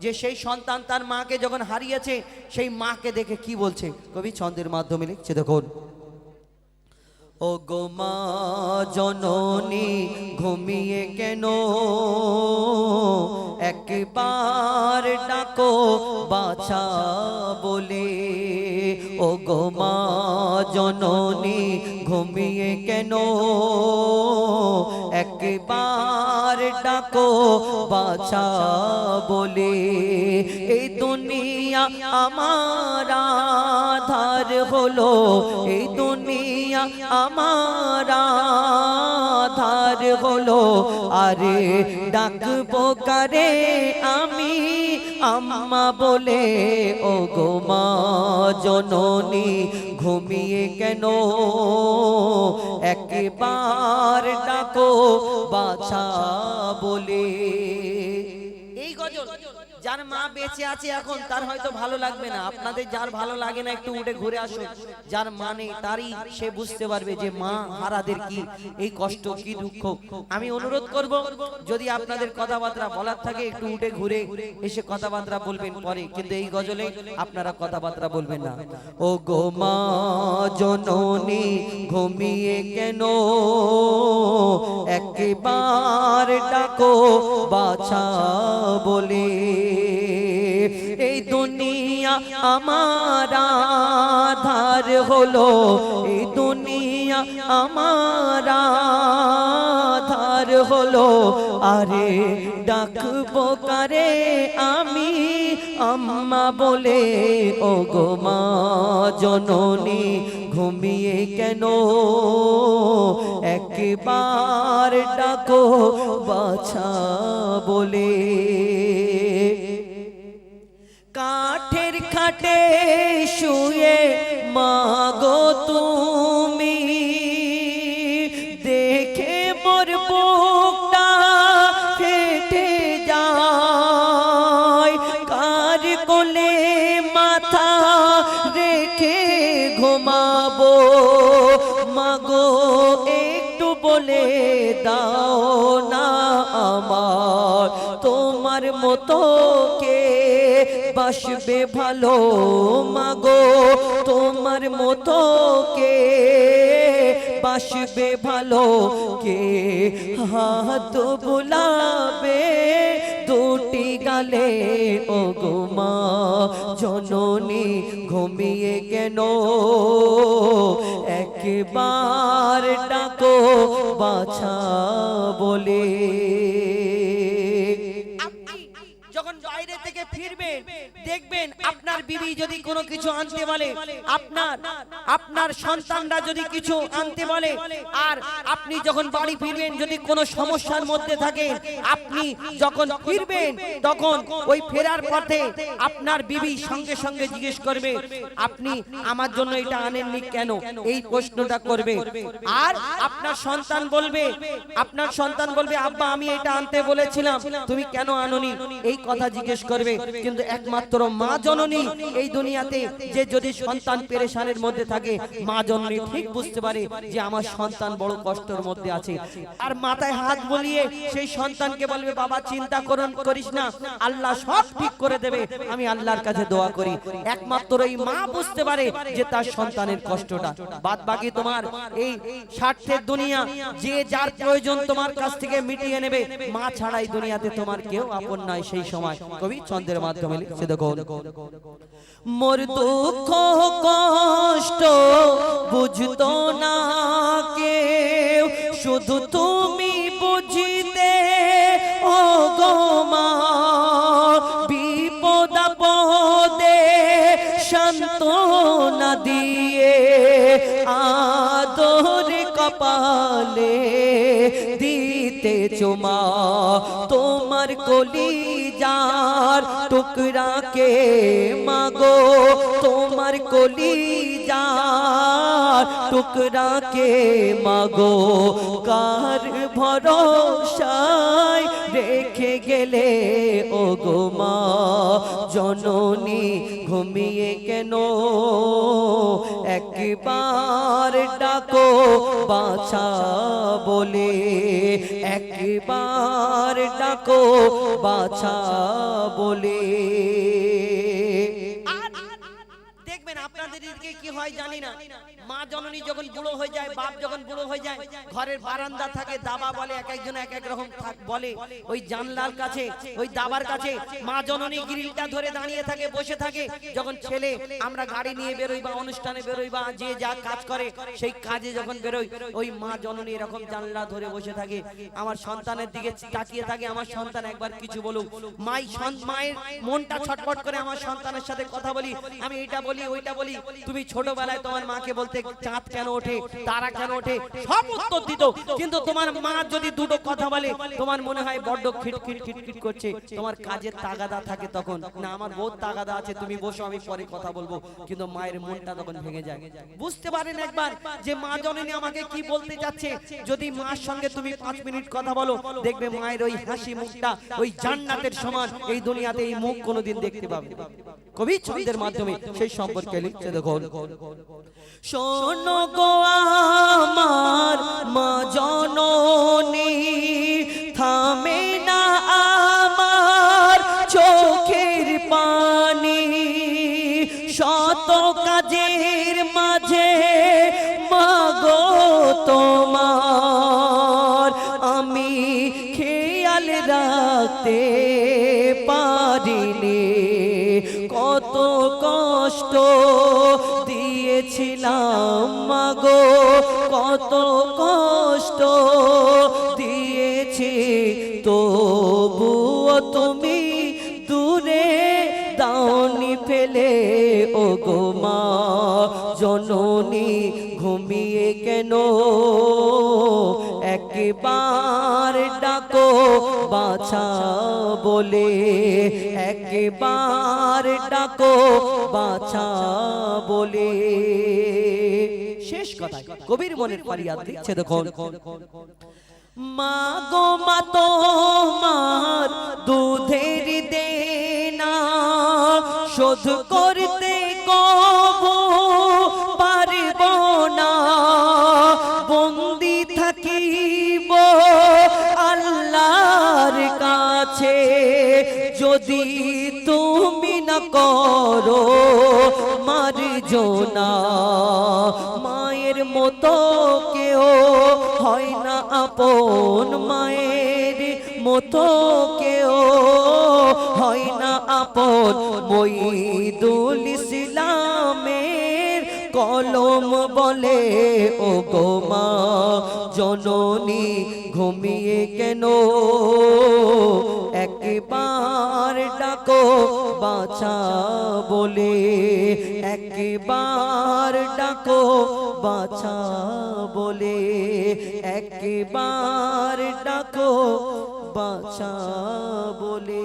যে সেই সন্তান তার মাকে যখন হারিয়েছে, সেই মাকে দেখে কি বলছে? কবি ছন্দের মাধ্যমে লিখছে, দেখুন। ও গো মা জননী, ঘুমিয়ে কেন? একবার ডাকো, বাছা বলে। ও গো মা জননী, ঘুমিয়ে কেন? একবার ডাকো বাছা বলে এই দুনিয়া আমার আধার হলো এই দুনিয়া আমার আধার হলো। আরে ডাকবো কারে আমি আম্মা বলে ও গো মা জননী, ঘুমিয়ে কেন? একবার ডাকো বাছা বলে। যার মা বেঁচে আছে এখন, তার হয়তো ভালো লাগবে না। আপনাদের যার ভালো লাগে না, একটু উঠে ঘুরে আসুন। যার মানে তারই সে বুঝতে পারবে যে মা হারাদের কি, এই কষ্ট, কি দুঃখ। আমি অনুরোধ করব, যদি আপনাদের কথাবার্তা বলার থাকে, একটু উঠে ঘুরে এসে কথাবার্তা বলবেন পরে। কিন্তু এই গজলে আপনারা কথাবার্তা বলবেন না। ও গো মা, জননী, ঘুমিয়ে কেন? একবার ডাকো, বাছা বলে। এই দুনিয়া আমার আধার হলো, এই দুনিয়া আমার আধার হলো। আরে ডাকবো কারে আমি, আম্মা বলে ও গো মা জননী ঘুমিয়ে কেন? একবার ডাকো বাছা বলে। কাঠের খাটে শুয়ে মাগো তুমি। তোমার মতো কে বাসবে ভালো মাগো? তোমার মতো কে বাসবে ভালো কে? হাত বুলাবে দুটি গালে ও গো মা, জননী ঘুমিয়ে কেন? একবার ডাকো বাছা বলে। দেখবেন আপনার বিবি যদি কোনো কিছু আনতে বলে আপনার আপনার সন্তানরা যদি কিছু আনতে বলে আর আপনি যখন বাড়ি ফিরবেন যদি কোনো সমস্যার মধ্যে থাকেন আপনি যখন ফিরবেন তখন ওই ফেরার পথে আপনার বিবি সঙ্গে সঙ্গে জিজ্ঞেস করবে আপনি আমার জন্য এটা আনেননি কেন? এই প্রশ্নটা করবে। আর আপনার সন্তান বলবে আপনার সন্তান বলবে আব্বা আমি এটা আনতে বলেছিলাম তুমি কেন আনোনি? এই কথা জিজ্ঞেস করবে কিন্তু একমাত্র মা জননী এই দুনিয়াতে যে যদি সন্তান পেরেশানের মধ্যে থাকে, মা জননী ঠিক বুঝতে পারে যে আমার সন্তান বড় কষ্টের মধ্যে আছে। আর মাথায় হাত বলিয়ে সেই সন্তানকে বলবে, বাবা, চিন্তা করুন, করিস না। আল্লাহ সব ঠিক করে দেবে। আমি আল্লাহর কাছে দোয়া করি। একমাত্র এই মা বুঝতে পারে যে তার সন্তানের কষ্টটা। বাদ বাকি তোমার এই স্বার্থের দুনিয়া, যে যার প্রয়োজন তোমার কাছ থেকে মিটিয়ে নেবে, মা ছাড়াই দুনিয়াতে তোমার কেউ আপন নয় সেই সময় কবি চন্দ্রের মাধ্যমে লিখছে, দেখো মোর দুঃখ, কষ্ট বুঝতো না কেউ, শুধু তুমি বুঝিতে ও গো মা বিপদ আপদে সান্ত্বনা দিয়ে আদর কপালে দিতে চুমা তোমার কলি যার টুকরাকে মাগো? তোমার কলি যার টুকরাকে মাগো? কার ভরসায় রেখে গেলে ও গো মা, জননী ঘুমিয়ে কেন? একবার ডাকো, বাছা বলে, একবার ডাকো, বাছা বলে। দেখবেন আপনাদের দিকে কি হয় জানি না। মা জননী যখন বুড়ো হয়ে যায়, বাপ যখন বুড়ো হয়ে যায়, ঘরের বারান্দা থাকে, দাবা বলে, এক একজন এক এক রকম বলে। ওই জানলার কাছে, ওই দাবার কাছে মা জননী গ্রিলটা ধরে দাঁড়িয়ে থাকে, বসে থাকে। যখন ছেলে, আমরা গাড়ি নিয়ে বেরোই বা অনুষ্ঠানে বেরোই বা যে যা কাজ করে, সেই কাজে যখন বেরোই, ওই মা জননী এরকম জানলা ধরে বসে থাকে। আমার সন্তানের দিকে তাকিয়ে থাকে, আমার সন্তান একবার কিছু বলুক। মাই মায়ের মনটা ছটফট করে আমার সন্তানের সাথে কথা বলি। আমি এটা বলি, ওইটা বলি। তুমি ছোটবেলায় তোমার মাকে বলতে চাঁদ কেন ওঠে, তারা কেন ওঠে, সব উত্তর দিত। কিন্তু তোমার মা যদি দুটো কথা বলে, তোমার মনে হয় বড্ড খিটখিট খিটখিট করছে। তোমার কাজের তাগাদা থাকে তখন। না, আমার বহুত তাগাদা আছে, তুমি বসো, আমি পরে কথা বলব। কিন্তু মায়ের মনটা তখন ভেঙে যায়। বুঝতে পারেন একবার যে মা জননী আমাকে কি বলতে যাচ্ছে? যদি মার সঙ্গে তুমি পাঁচ মিনিট কথা বলো, দেখবে মায়ের ওই হাসি মুখটা, ওই জান্নাতের সমান। এই দুনিয়াতে এই মুখ কোনোদিন দেখতে পাবে। কবি ছন্দের মাধ্যমে সেই সম্পর্কে লিখছে দেখো শোনো গো আমার মা জননী। দিয়েছিলাম মাগো, কত কষ্ট দিয়েছি। তবুও তুমি দূরে দাওনি ফেলে ও গো মা, জননী, ঘুমিয়ে কেন? একবার ডাকো, বাছা বলে, একবার ডাকো, বাছা বলে। কবির মনের ফারিয়াদ দিচ্ছে দেখুন মা গো মা তোমার দুধের দেনা শোধ করতে কবো পারব না। বন্দি থাকিব আল্লাহর কাছে। যদি তুমি না করো মার না। মায়ের মতো কেউ হয় না আপন মায়ের মতো কেউ হয় না আপন মইদুল ইসলামের কলম বলে ও গো মা, জননী, ঘুমিয়ে কেন? একবার ডাকো, বাছা বলে, একবার ডাকো, বাছা বলে, একবার ডাকো, বাছা বলে।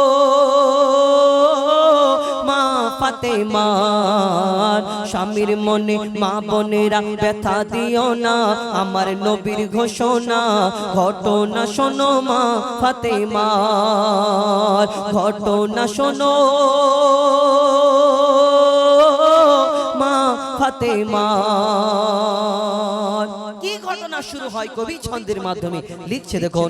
ফাতেমার স্বামীর মনে মা বোনেরা ব্যথা দিও না। আমার নবীর ঘোষণা, ঘটনা শোনো মা ফাতেমার ঘটনা শোনো মা ফাতেমার কি ঘটনা শুরু হয় কবি ছন্দের মাধ্যমে? লিখছে দেখুন।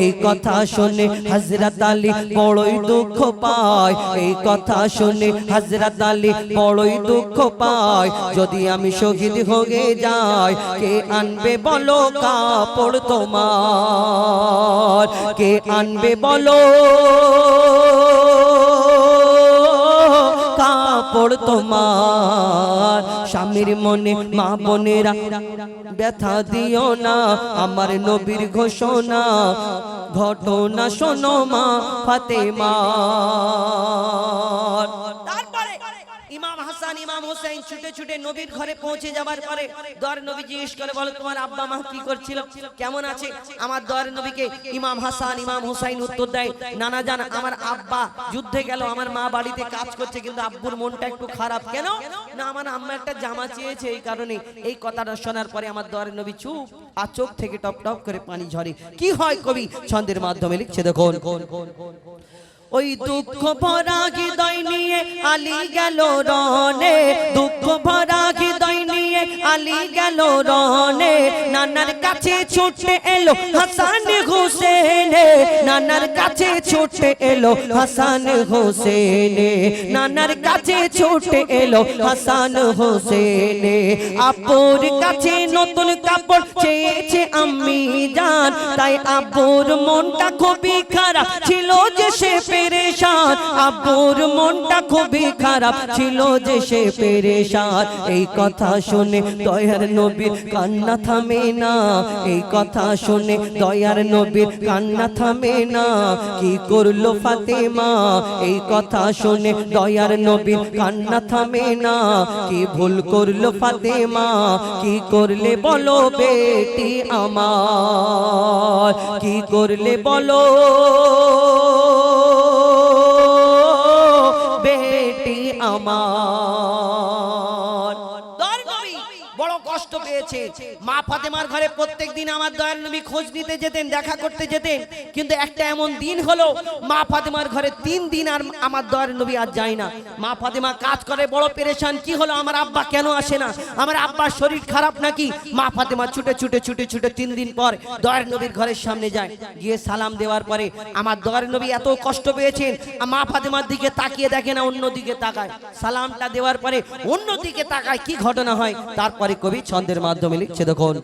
এই কথা শুনে হজরত আলী বড়ই দুঃখ পায়। এই কথা শুনে হজরত আলী বড়ই দুঃখ পায়। যদি আমি শহীদ হয়ে যাই, কে আনবে বলো কাপড় তোমার? কে আনবে বলো? কাপড় তোমার। স্বামীর মনে, মা বোনেরা ব্যথা দিও না, আমার নবীর ঘোষণা। ঘটনা শোনো মা ফাতেমা। হোসেন ছুটে ছুটে নবীর ঘরে পৌঁছে যাবার পরে দর নবী জিজ্ঞেস করে বলো তোমার আব্বা মা কি করছিল? কেমন আছে? আমার দর নবীকে ইমাম হাসান, ইমাম হোসেন উত্তর দেয়, নানা জান, আমার আব্বা যুদ্ধে গেল, আমার মা বাড়িতে কাজ করছে, কিন্তু আব্বুর মনটা একটু খারাপ। কেন? না, আমার আম্মা একটা জামা চেয়েছে এই কারণে। এই কথাটা শোনার পরে আমার দর নবী চুপ আর চোখ থেকে টপ টপ করে পানি ঝরে। কি হয় কবি? ছন্দের মাধ্যমে লিখছে দেখুন। ওই দুঃখ ভরা হৃদয় নিয়ে আলী গেল রনে। দুঃখ ভরা হৃদয় নিয়ে আলি গেল রনে। নানার কাছে ছুটে এলো হাসান হোসেনে। নানার কাছে ছুটে এলো হাসান হোসেনে। নানার কাছে ছুটে এলো হাসান হোসেনে। আপুর কাছে নতুন কাপড় চেয়েছে আমি জান, তাই আপুর মনটা খুবই খারাপ ছিল যে সে পেরেশান। আব্বুর মনটা খুবই খারাপ ছিল যে সে পেরেশান। এই কথা শুনে দয়ার নবীর কান্না থামে না। এই কথা শুনে দয়ার নবীর কান্না থামে না। কি করল ফাতেমা? এই কথা শুনে দয়ার নবীর কান্না থামে না। কি ভুল করল ফাতেমা? কি করলে বলো বেটি আমার কি করলে বলো? বেটি আমার। পেয়েছে মা ফাতেমার ঘরে প্রত্যেক দিন আমার দয়াল নবী খোঁজ নিতে যেতেন, দেখা করতে যেতেন। কিন্তু একটা এমন দিন হলো, মা ফাতেমার ঘরে তিন দিন আর আমার দয়াল নবী আর যায় না। মা ফাতেমা কাজ করে, বড় পেরেশান, কি হলো? আমার আব্বা কেন আসে না? আমার আব্বার শরীর খারাপ নাকি? মা ফাতেমা ছুটে ছুটে ছুটে ছুটে তিন দিন পর দয়ার নবীর ঘরের সামনে যায়। গিয়ে সালাম দেওয়ার পরে আমার দয়ার নবী এত কষ্ট পেয়েছেন মা ফাতেমার দিকে তাকিয়ে দেখে না অন্য দিকে তাকায়। সালামটা দেওয়ার পরে অন্য দিকে তাকায়, কি ঘটনা হয়? তারপরে কবি ছন্দের মাধ্যমে লিখছে দেখুন।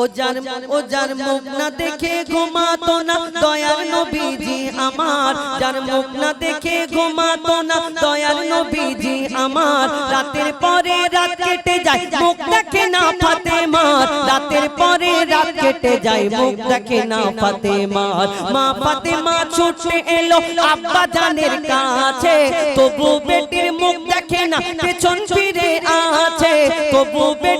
ও যার ও যার মুখ না দেখে ঘুমাতো না, দয়াল নবীজি আমার। যার মুখ না দেখে ঘুমাতো না, দয়াল নবীজি আমার। রাতের পরে রাত কেটে যায়, মুখ দেখে না ফাতেমার। রাতের পরে রাত কেটে যায়, মুখ দেখে না ফাতেমার। মা ফাতেমা ছুটে এলো আব্বা জানের কাছে। তবু বেটির মুখ দেখে না, পেছন ফিরে আছে। তবু মুখ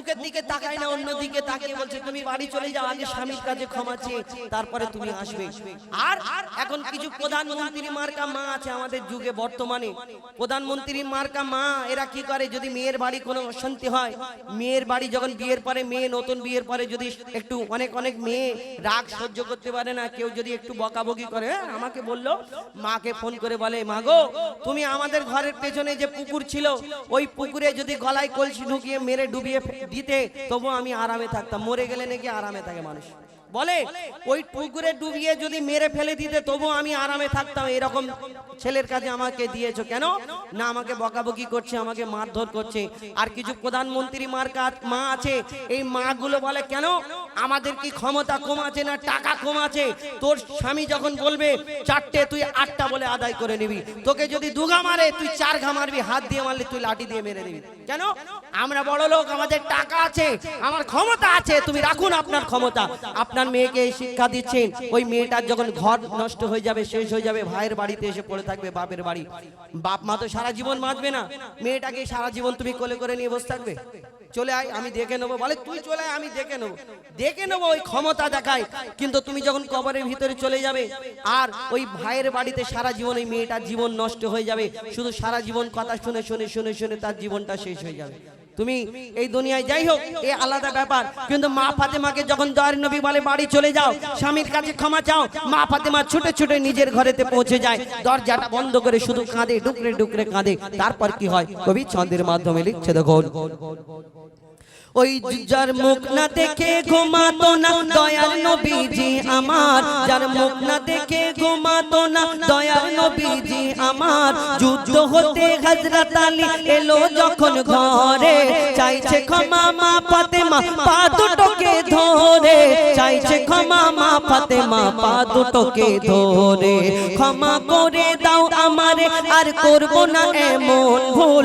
মুখের দিকে তাকায় না অন্য দিকে তাকিয়ে বলছে তুমি বাড়ি চলে যাও আগে স্বামীর কাছে ক্ষমা চেয়ে তারপরে তুমি আসবে। আর এখন কিছু প্রধানমন্ত্রী মার্কা মা আছে আমাদের যুগে বর্তমানে। প্রধানমন্ত্রী মার্কা মা এরা কি করে? যদি মেয়ের বাড়ি কোনো অশান্তি হয় মেয়ের বাড়ি যখন বিয়ের পরে মেয়ে নতুন বিয়ের পরে যদি একটু অনেক অনেক মেয়ে রাগ সহ্য করতে পারে না কেউ যদি একটু বকাবকি করে হ্যাঁ, আমাকে বলল মাকে ফোন করে বলে মা গো তুমি আমাদের ঘরের পেছনে যে পুকুর ছিল ওই পুকুরে যদি গলায় কলসি ঢুকিয়ে মেরে ডুবিয়ে দিতে, তবু আমি আরামে থাকতাম। মরে গেলে নাকি আরামে থাকে মানুষ। বলে, ওই পুকুরে ডুবিয়ে যদি মেরে ফেলে দিতে, তবু আমি আরামে থাকতাম। এরকম ছেলের কাছে আমাকে দিয়েছ কেন? না, আমাকে বকাবকি করছে, আমাকে মারধর করছে। আর কিছু প্রধানমন্ত্রী মার কাজ মা আছে, এই মাগুলো বলে, কেন? আমাদের কি ক্ষমতা কম আছে না টাকা কম আছে? তোর স্বামী যখন বলবে, চারটে তুই আটটা বলে আদায় করে নিবি। তোকে যদি দুঘা মারে, তুই চার ঘা মারবি, হাত দিয়ে মারলে তুই লাঠি দিয়ে মেরে দিবি। কেন? আমরা বড় লোক, আমাদের টাকা আছে, আমার ক্ষমতা আছে, তুমি রাখুন আপনার ক্ষমতা। আপনার মেয়েকে শিক্ষা দিচ্ছেন। ওই মেয়েটার যখন ঘর নষ্ট হয়ে যাবে, শেষ হয়ে যাবে, ভাইয়ের বাড়িতে এসে পড়ে থাকবে, বাপের বাড়ি। বাপ মা তো সারা জীবন বাঁচবে না। মেয়েটাকে সারা জীবন তুমি কোলে করে নিয়ে বসে থাকবে। চলে আয়, আমি দেখে নেব। বলে, তুই চলে আয়, আমি দেখে নেব। দেখে নেব, ওই ক্ষমতা দেখায়। কিন্তু তুমি যখন কবরের ভিতরে চলে যাবে, আর ওই ভাইয়ের বাড়িতে সারা জীবন ওই মেয়েটার জীবন নষ্ট হয়ে যাবে, শুধু সারা জীবন কথা শুনে শুনে শুনে শুনে তার জীবনটা শেষ হয়ে যাবে। তুমি এই দুনিয়ায় যাই হোক, এ আলাদা ব্যাপার। কিন্তু মা ফাতেমাকে যখন দয়ার নবী বলে বাড়ি চলে যাও, স্বামীর কাছে ক্ষমা চাও, মা ফাতেমা ছুটে ছুটে নিজের ঘরেতে পৌঁছে যায়। দরজাটা বন্ধ করে শুধু কাঁদে, ডুকরে ডুকরে কাঁদে। তারপর কি হয়? কবি ছন্দের মাধ্যমে লিখছে দেখুন। ওই যার মুখ না দেখে ঘুমাতো না দয়ার নবীজি আমার। যার মুখ না দেখে ঘুমাতো না দয়ার নবীজি আমার। যুদ্ধ হতে হযরত আলী এলো যখন ঘরে, চাইছে ক্ষমা মা ফাতেমা, পা দুটোকে ধরে। চাইছে ক্ষমা মা ফাতেমা, পা দুটোকে ধরে। ক্ষমা করে দাও আমারে, আর করব না এমন ভুল।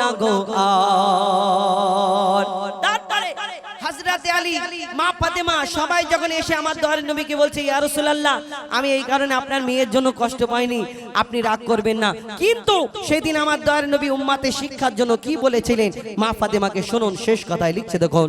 না গো বলছে, ইয়া রাসূলুল্লাহ, আমি এই কারণে আপনার মেয়ের জন্য কষ্ট পাইনি, আপনি রাগ করবেন না। কিন্তু সেদিন আমার দয়ার নবী উম্মাতে শিক্ষার জন্য কি বলেছিলেন? মা ফাতেমাকে শুনুন, শেষ কথায় লিখছে দেখুন।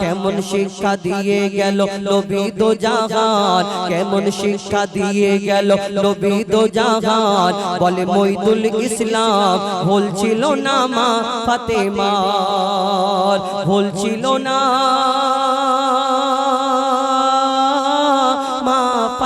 কেমন শিক্ষা দিয়ে গেল? নবী দো জাহান। কেমন শিক্ষা দিয়ে গেল? নবী দো জাহান। বলে মইদুল ইসলাম, ভুল ছিল না মা ফাতেমা ভুল ছিল না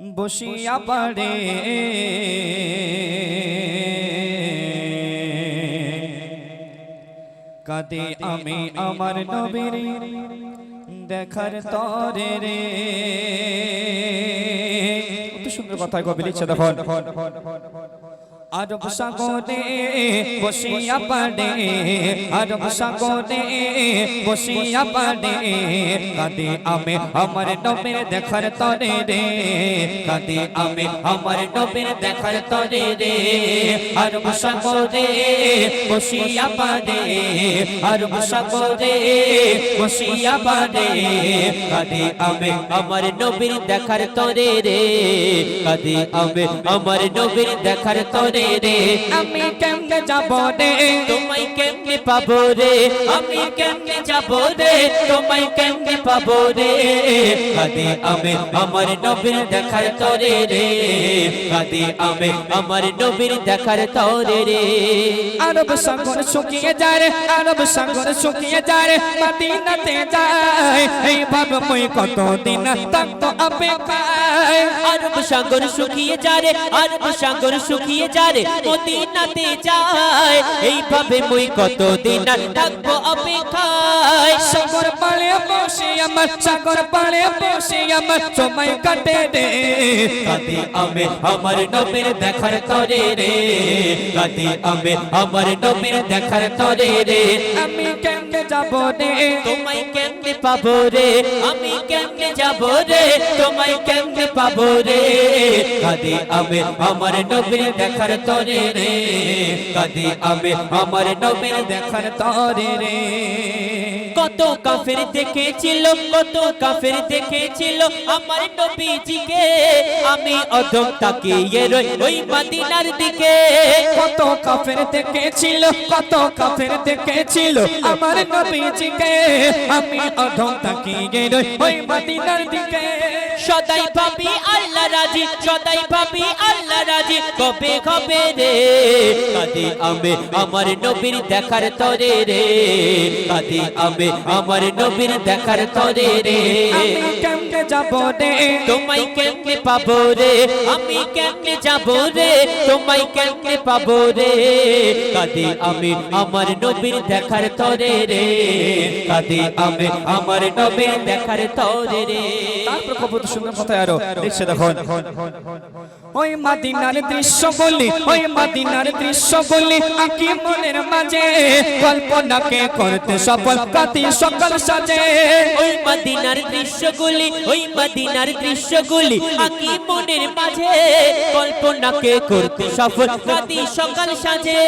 বসিয়া পারে কাদে আমি আমার নবীর দেখার তরে রে। সুন্দর কথা কবি লিখছে দেখুন। আরব সাগরে বসিয়া পাড়ে আরব সাগরে বসিয়া পাড়ে। কাঁদে আমি আমার নবীর দেখার তরে রে কাঁদে আমি আমার নবীর দেখার তরে রে। আরব সাগরে বসিয়া পাড়ে আরব সাগরে বসিয়া পাড়ে। কাঁদে আমি আমার নবীর দেখার তরে রে কাঁদে আমি আমার নবীর দেখার তরে রে। আমি কেমনে যাব রে? তোমায় কেমনে পাবো রে? আমি কেমনে যাব রে? তোমায় কেমনে পাবো রে? কাঁদি আমি আমার নবীর দেখার তরে রে। কাঁদি আমি আমার নবীর দেখার তরে রে। আরব সাগর শুকিয়ে যায় রে আরব সাগর শুকিয়ে যায় রে মদিনাতে যায়। এইভাবে মই কতদিন থাকতো অপেক্ষায়? আরব সাগর শুকিয়ে যারে আরব সাগর শুকিয়ে যারে মদিনাতে যায়। এইভাবে মুই কতদিন থাকব অপেক্ষায় সাগর পাড়ে বসে, আমার সাগর পাড়ে বসে, আমার সময় কাটে রে। কাঁদি আমি আমার নবীর দেখার তরে রে। কাঁদি আমি আমার নবীর দেখার তরে রে। আমি কেমনে যাব রে? তোমায় কেমনে পাবো রে? আমি কেমনে যাব রে? তোমায় কেমনে পাবো রে? কাদি আমি আমার নবীর দেখার তরে রে। কাদি আমি আমার নবীর দেখার তরে রে। কত কাফের দেখেছিল কত কাফের দেখেছিল আমার নবীজিকে আমি অধম তাকিয়ে রই ওই মদিনার দিকে। কত কাফের দেখেছিল কত কাফের দেখেছিল আমার নবীজিকে আমি অধম তাকিয়ে রই ওই মদিনার দিকে। সদাই ভাবি আল্লাহ রাজি সদাই ভাবি আল্লাহ রাজি কবে কবে রে? কাদি আমি আমার নবীর দেখার তরে রে। কাদি আমি আমার নবীর দেখার তরে রে। আমি কেমনে যাব রে? তোমায় কেমনে পাবো রে? আমি কেমনে যাব রে? তোমায় কেমনে পাবো রে? কাদি আমি আমার নবীর দেখার তরে রে। কাদি আমি আমার নবীর দেখার তরে রে। তারপর কত সুন্দর কথা আরও। দেখছে দেখুন। ওই মাদিনার দৃশ্য বলি ওই মাদিনার দৃশ্য বলি আঁকি মনের মাঝে। কল্পনাকে করতে সফল কাতি সকাল সাজে, ওই মদিনার দৃশ্যগুলি, ওই মদিনার দৃশ্যগুলি আকি মনের মাঝে, কল্পনাকে করতে সফল কাদি সকাল সাজে।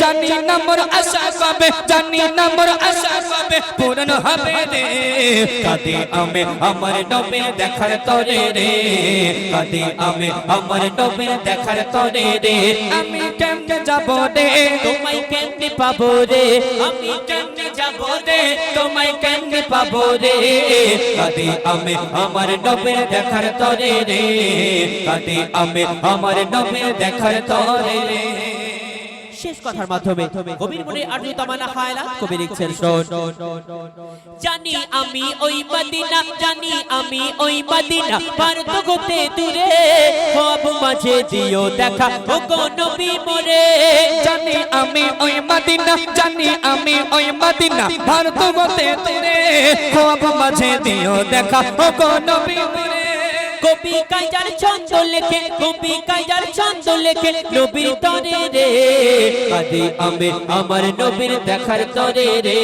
জানি না মোর আশা কবে, জানি না মোর আশা কবে পূরণ হবে রে। কাদি আমি আমার নবে দেখার তরে রে। কাদি আমি আমার নবে দেখার তরে রে। আমি কেমনে যাব রে? তোমায় কেমনে পাবো রে? আমি কেমনে যাব রে? তোমায় কেমনে পাবো রে কাদি আমি আমার নবে দেখার তরে রে কাদি আমি আমার নবে দেখার তরে রে শেষ কথার মাধ্যমে কবির মনে আর্য তামানা হায়লাত কবি লিখছেন, শোন। জানি আমি ওই মদিনা, জানি আমি ওই মদিনা, ভারত গোতে দূরে, সব মাঝে দিও দেখা ও কোন বিমরে জানি আমি ওই মদিনা, জানি আমি ওই মদিনা, ভারত মতে তেরে খোয়াব মাঝে দিও দেখা ও কোন বিমরে কবি কাইজার ছন্দ লেখে কবি কাইজার ছন্দ লেখে, নবীর তরে রে। আদি আমি আমার নবীর দেখার তরে রে।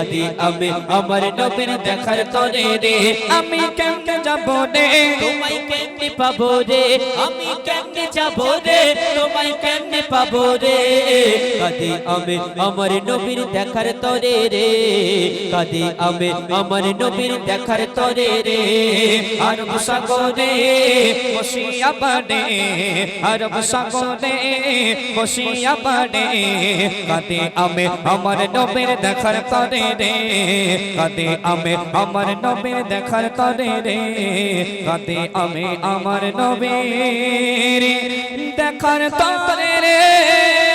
আদি আমি আমার নবীর দেখার তরে রে। আমি কেমনে যাব রে? তোমায় কেমনি পাবো রে? আমি কেমনে যাব রে? তোমায় কেমনে পাবো রে? কাদি আমি আমার নবীর দেখার তরে রে। কাদি আমি আমার নবীর দেখার তরে রে। আরব সাগরে বসিয়া পাড়ে আরব সাগরে বসিয়া পাড়ে কাতে আমি আমার নবের দেখার তরে রে। কাতে আমি আমার নবের দেখার তরে রে। কাতে আমি আমার নবের দেখার তরে রে।